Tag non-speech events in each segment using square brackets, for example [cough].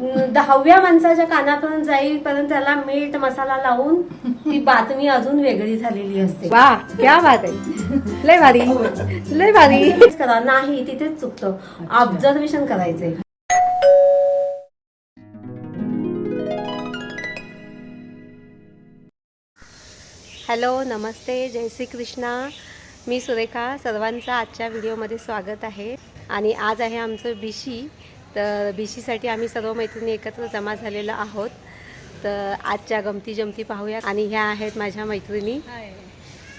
दहाव्या माणसाच्या कानापर्यंत जाईपर्यंत त्याला मीठ मसाला लावून ती बातमी अजून वेगळी झालेली असते. वा क्या बात आहे. लय भारी लय भारी. करा नाही तिथेच चुकतं. ऑब्झर्वेशन करायचंय. हॅलो नमस्ते जय श्री कृष्णा मी सुरेखा सर्वांचं आजच्या व्हिडिओमध्ये स्वागत आहे. आणि आज आहे आमचं बिशी तर बिशीसाठी आम्ही सर्व मैत्रिणी एकत्र जमा झालेलो आहोत. तर आजच्या गमती जमती पाहूया आणि ह्या आहेत माझ्या मैत्रिणी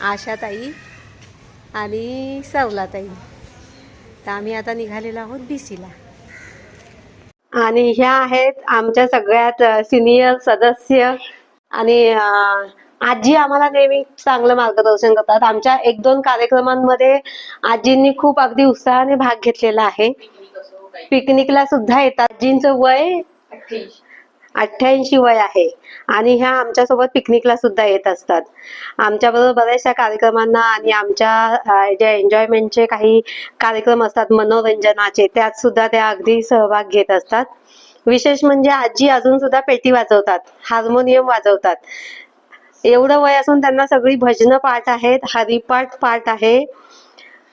आशाताई आणि सरलाताई. तर आम्ही आता निघालेलो आहोत बिसीला आणि ह्या आहेत आमच्या सगळ्यात सिनियर सदस्य आणि आजी आम्हाला नेहमी चांगलं मार्गदर्शन करतात. आमच्या एक दोन कार्यक्रमांमध्ये आजींनी खूप अगदी उत्साहाने भाग घेतलेला आहे. पिकनिकला सुद्धा येतात. जींचं वय अठ्ठ्याऐंशी वय आहे. आणि ह्या आमच्यासोबत पिकनिकला सुद्धा येत असतात. आमच्याबरोबर बऱ्याचशा कार्यक्रमांना आणि आमच्या जे एन्जॉयमेंटचे काही कार्यक्रम असतात मनोरंजनाचे त्यात सुद्धा त्या अगदी सहभाग घेत असतात. विशेष म्हणजे आजी अजून सुद्धा पेटी वाजवतात हार्मोनियम वाजवतात. एवढं वय असून त्यांना सगळी भजनं पाठ आहेत हरिपाठ पाठ आहे.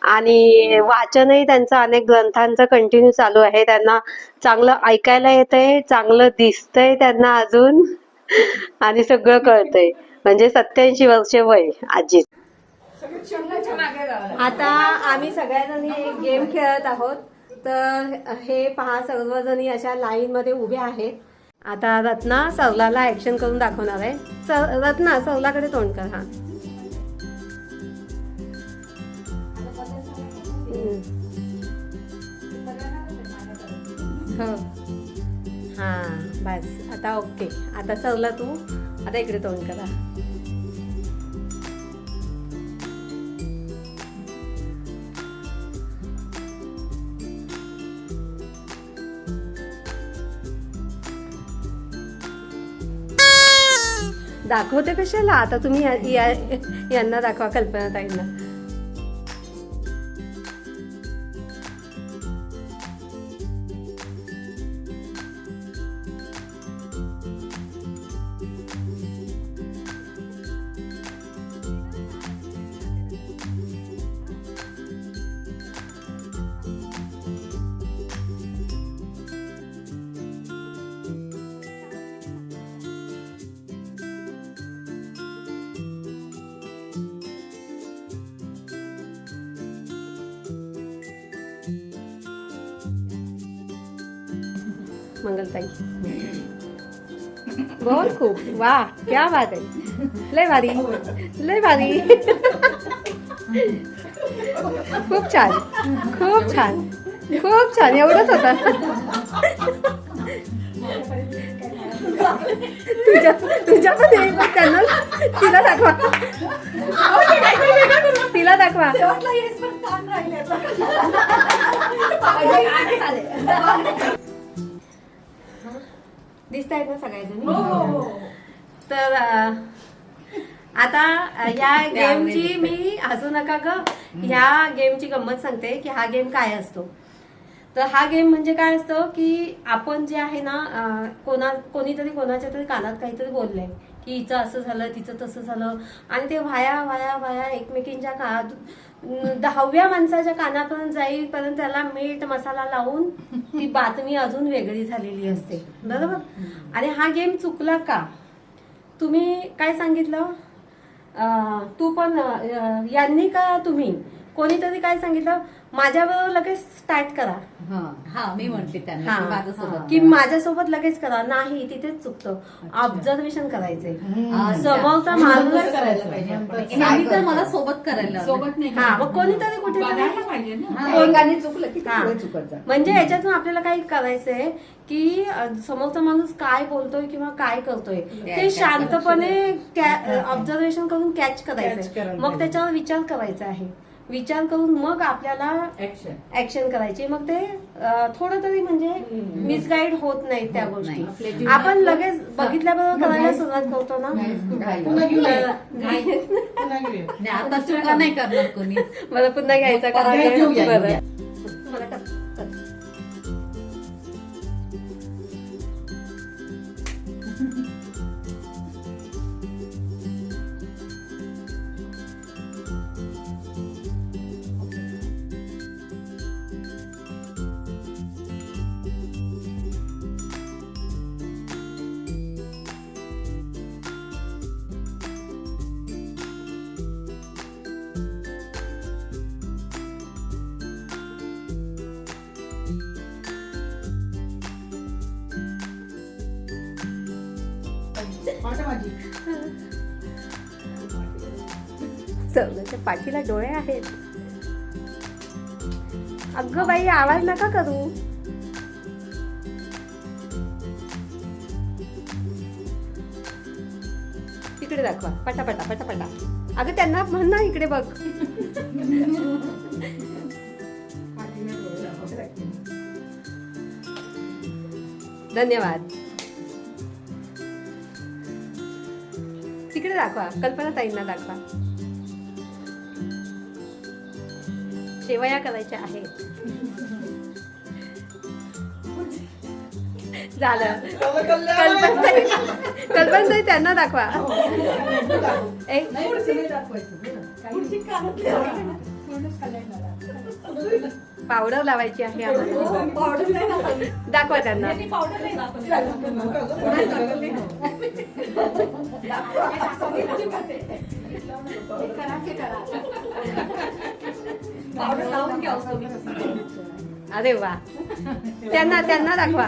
आणि वाचनही त्यांचं अनेक ग्रंथांचं कंटिन्यू चालू आहे. त्यांना चांगलं ऐकायला येतंय चांगलं दिसतंय त्यांना अजून. आणि सगळं कळतंय. म्हणजे सत्याऐंशी वर्ष वय आजी आता आम्ही सगळ्याजणी एक गेम खेळत आहोत. तर हे पहा सर्वजणी अशा लाईन मध्ये उभ्या आहेत. आता रत्ना सरलाला ऍक्शन करून दाखवणार आहे. रत्ना सरलाकडे तोंड कर हा. हो. हा बस. आता ओके. आता सवला तू. आता इकडे तोंड करा. दाखवते कशाला? आता तुम्ही या- यांना दाखवा कल्पना ताईंना. मंगलताई बहुत खूप वा क्या बात आहे लय भारी. लय भारी. खूप छान. खूप छान. खूप छान. एवढंच होतं. तुझ्या तुझ्या पण त्यांना तिला दाखवा. तिला दाखवा. दिसत आहेत ना सगळ्याजणी तर अं, आता अं, या [laughs] गेमची मी हसू नका ग. ह्या गेमची गंमत सांगते की हा गेम काय असतो. तर हा गेम म्हणजे काय असतं की आपण जे आहे ना अं, कोणा कोणीतरी कोणाच्या तरी कानात काहीतरी बोललंय. की हिचं असं झालं तिचं तसं झालं. आणि ते वाया वाया वाया एकमेकींच्या का दहाव्या माणसाच्या कानापर्यंत जाईपर्यंत त्याला मीठ मसाला लावून ती बातमी अजून वेगळी झालेली असते. बरोबर? आणि हा गेम चुकला का? तुम्ही काय सांगितलं? तू पण यांनी का तुम्ही कोणीतरी काय सांगितलं माझ्याबरोबर लगेच स्टार्ट करा. हा हा मी म्हणते त्यांना की माझ्यासोबत की माझ्यासोबत लगेच करा. नाही तिथेच चुकतं. ऑब्झर्वेशन करायचंय. समोरचा माणूस करायला पाहिजे. तर मला सोबत करायला सोबत नाही. हा मग कोणीतरी एकाने चुकलं की चुकत म्हणजे याच्यातून आपल्याला काय करायचंय की समोरचा माणूस काय बोलतोय किंवा काय करतोय ते शांतपणे ऑब्झर्वेशन करून कॅच करायचंय. मग. त्याच्यावर विचार करायचा आहे. विचार करून मग आपल्याला ऍक्शन ऍक्शन करायची. मग ते थोडं तरी म्हणजे मिसगाईड होत नाही त्या होत नाही. गोष्टी. आपण लगेच बघितल्याबरोबर करायला सुरुवात करतो ना? आता चुका नाही करणार कोणी. मला पुन्हा घ्यायचा सवनाच्या पाठीला डोळे आहेत. अगं बाई आवाज नका करू. इकडे दाखवा. पटापटा पटापटा. अगं त्यांना म्हण ना इकडे बघ. धन्यवाद. दाखवा. कल्पना ताईंना दाखवा. शेवया करायच्या आहेत. झालं. कल्पना ताई कल्पना ताई त्यांना दाखवा. एक पावडर लावायची आहे आम्हाला दाखवा त्यांना अरे वा त्यांना त्यांना दाखवा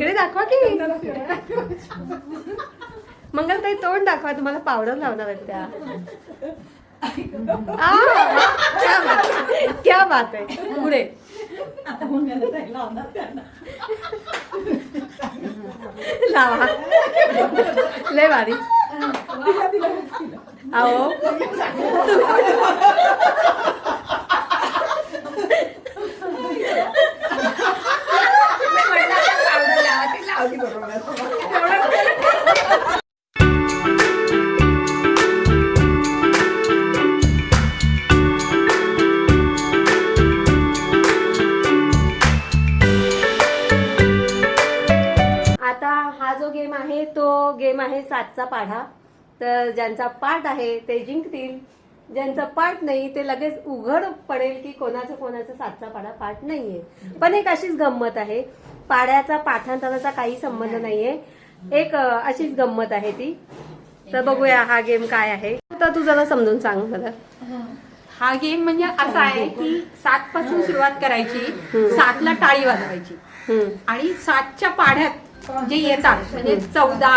इकडे दाखवा की. मंगलताई तोंड दाखवा तुम्हाला पावडर लावणार आहेत त्या. क्या बात- आहे. पुढे. लावा. लय भारी. अहो आता हा जो गेम आहे तो गेम आहे सातचा पाढा. तर ज्यांचा पाठ आहे ते जिंकतील. ज्यांचा पाठ नाही ते लगेच उघड पडेल की कोणाचा कोणाचा सातचा पाढा पाठ नाहीये. पण एक अशीच गंमत आहे. पाड्याचा पाठांतराचा काही संबंध नाहीये. एक अशीच गंमत आहे ती. तर बघूया हा गेम काय आहे. तर तू जरा समजून सांग मला. हा गेम म्हणजे असा आहे की सात पासून सुरुवात करायची सातला टाळी वाजवायची. आणि सातच्या पाढ्यात जे येतात म्हणजे चौदा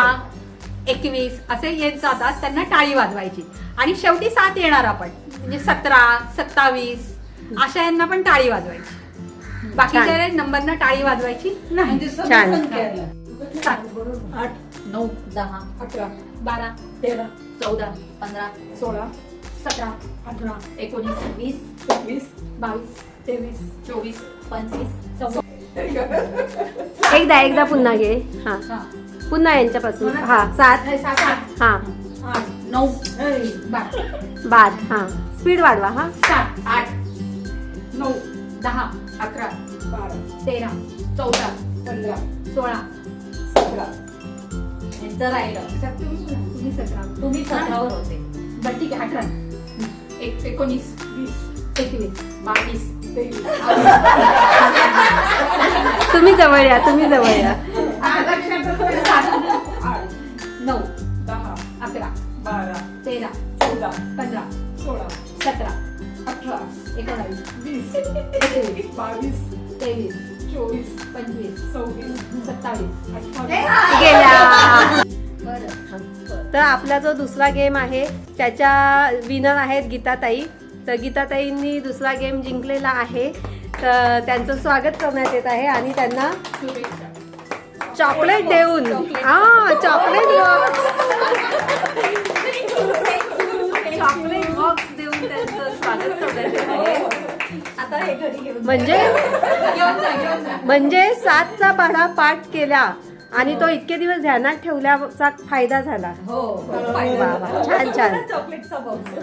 एकवीस असे येत जातात त्यांना टाळी वाजवायची. आणि शेवटी सात येणार आपण. म्हणजे सतरा सत्तावीस अशा यांना पण टाळी वाजवायची. बाकीच्या नंबरना टाळी वाजवायची नाही. म्हणजे छान. सात आठ नऊ दहा अकरा बारा तेरा चौदा पंधरा सोळा सतरा अठरा एकोणीस वीस एकवीस बावीस तेवीस चोवीस पंचवीस सव्वीस एकदा एकदा पुन्हा घे. हा. पुन्हा यांच्यापासून. हा सात. हा आठ नऊ. बाद हा. स्पीड वाढवा हा. सात आठ. नऊ दहा अकरा बारा तेरा चौदा पंधरा सोळा सतरा. यांचं राहिलं. तुम्ही सतरा. तुम्ही सतरावर होते. बरं ठीक आहे अठरा. एक एकोणीस वीस एकवीस बावीस तेवीस. तुम्ही जवळ या तुम्ही जवळ या. एकोणावीस. वीस. एकवीस. बावीस. तेवीस. चोवीस. पंचवीस. सव्वीस. सत्तावीस. अठ्ठावीस. गेल्या. बरं. तर आपला जो दुसरा गेम आहे त्याच्या विनर आहेत गीताताई. तर गीताताईंनी दुसरा गेम जिंकलेला आहे. तर त्यांचं स्वागत करण्यात येत आहे आणि त्यांना चॉकलेट देऊन. हा चॉकलेट बॉक्स देऊन त्यांचं स्वागत करण्यात येत आहे आता हे घरी घेऊन म्हणजे म्हणजे सातचा पाढा पाठ केला आणि तो इतके दिवस ध्यानात ठेवल्याचा फायदा झाला. हो वा. छान छान. चॉकलेटचा बॉक्स